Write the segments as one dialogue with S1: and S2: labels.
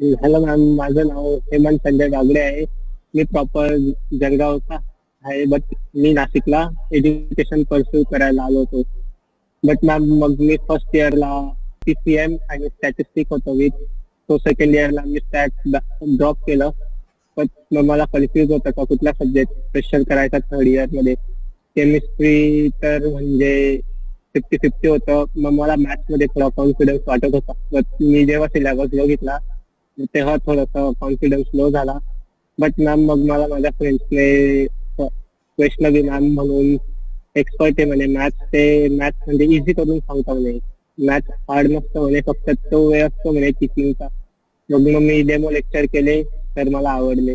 S1: Hello ma'am माझं नाव हेमंत संजय गागडे आहे. मी proper जळगावचा आहे बट मी नाशिकला एज्युकेशन परस्यू करायला आलो होतो. बट मॅम मग मी फर्स्ट इयरला पीसीएम आणि स्टॅटिस्टिक होतो विथ तो सेकंड इयरला मी स्टॅट ड्रॉप केलं. पण मग मला कन्फ्युज होतं का कुठला सब्जेक्ट प्रेशर करायचा थर्ड इयरमध्ये. केमिस्ट्री तर म्हणजे फिफ्टी फिफ्टी होतं. मग मला मॅथ्समध्ये थोडा कॉन्फिडन्स वाटत होता. बट मी जेव्हा सिलेबस बघितला तेव्हा थोडासा कॉन्फिडन्स लो झाला. बट मॅम मग मला माझ्या फ्रेंड्सने वैष्णवी मॅम म्हणून एक्सपर्ट आहे म्हणे. मॅथ्स ते मॅथ्स म्हणजे इझी करून सांगता म्हणे. मॅथ्स हार्ड नसतं म्हणे. फक्त तो वेळ असतो म्हणे टीचिंगचा मग मग मी डेमो लेक्चर केले तर मला आवडले.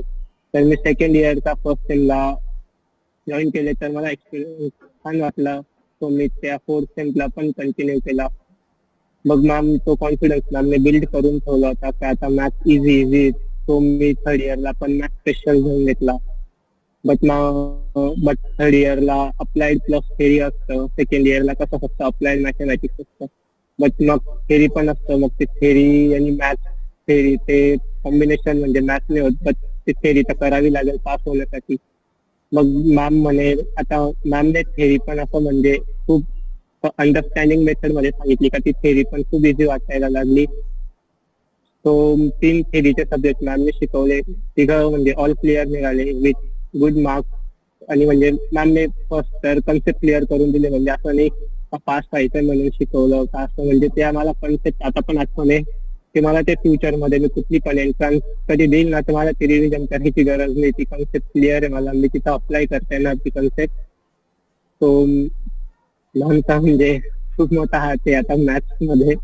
S1: तर मी सेकंड इयरचा फर्स्ट सेमला जॉईन केले तर मला एक्सपिरियन्स छान वाटला. सो मी त्या फोर्थ सेमला पण कंटिन्यू केला. मग मॅम तो कॉन्फिडन्स मॅमने बिल्ड करून ठेवला होता. की आता मॅथ इझी इझी तो मी थर्ड इयरला पण मॅथ स्पेशल घेऊन घेतला. बट बट थर्ड इयरला अप्लाइड प्लस थेरी असतं. सेकंड इयरला कसं फक्त अप्लाइड मॅथमॅटिक्स असतं. बट मग थेरी पण असतं. मग ते थेरी आणि मॅथ थेरी ते कॉम्बिनेशन म्हणजे मॅथ नाही होत. बट ते थेरी तर करावी लागेल पास होण्यासाठी. मग मॅम म्हणे आता मॅमने थेरी पण असं म्हणजे खूप अंडरस्टँडिंग मेथडमध्ये सांगितली का ती थेरी पण खूप इझी वाटायला लागली. सो तीन थेरीचे सब्जेक्ट मॅमने शिकवले. तिघं म्हणजे ऑल क्लिअर निघाले विथ गुड मार्क्स आणि म्हणजे मॅमने फर्स्ट तर कन्सेप्ट क्लिअर करून दिले. म्हणजे असं नाही पास व्हायचं म्हणून शिकवलं असं म्हणजे ते आम्हाला कन्सेप्ट आता पण आठवण. आहे की मला ते फ्युचरमध्ये मी कुठली पण एंट्रन्स कधी देईल ना तर मला ती रिव्हिजन करायची गरज नाही. ती कन्सेप्ट क्लिअर आहे मला. मी तिथं अप्लाय करता येणार ती कन्सेप्ट सो लहानचा म्हणजे खूप मोठा हात आहे आता मॅथ्समध्ये.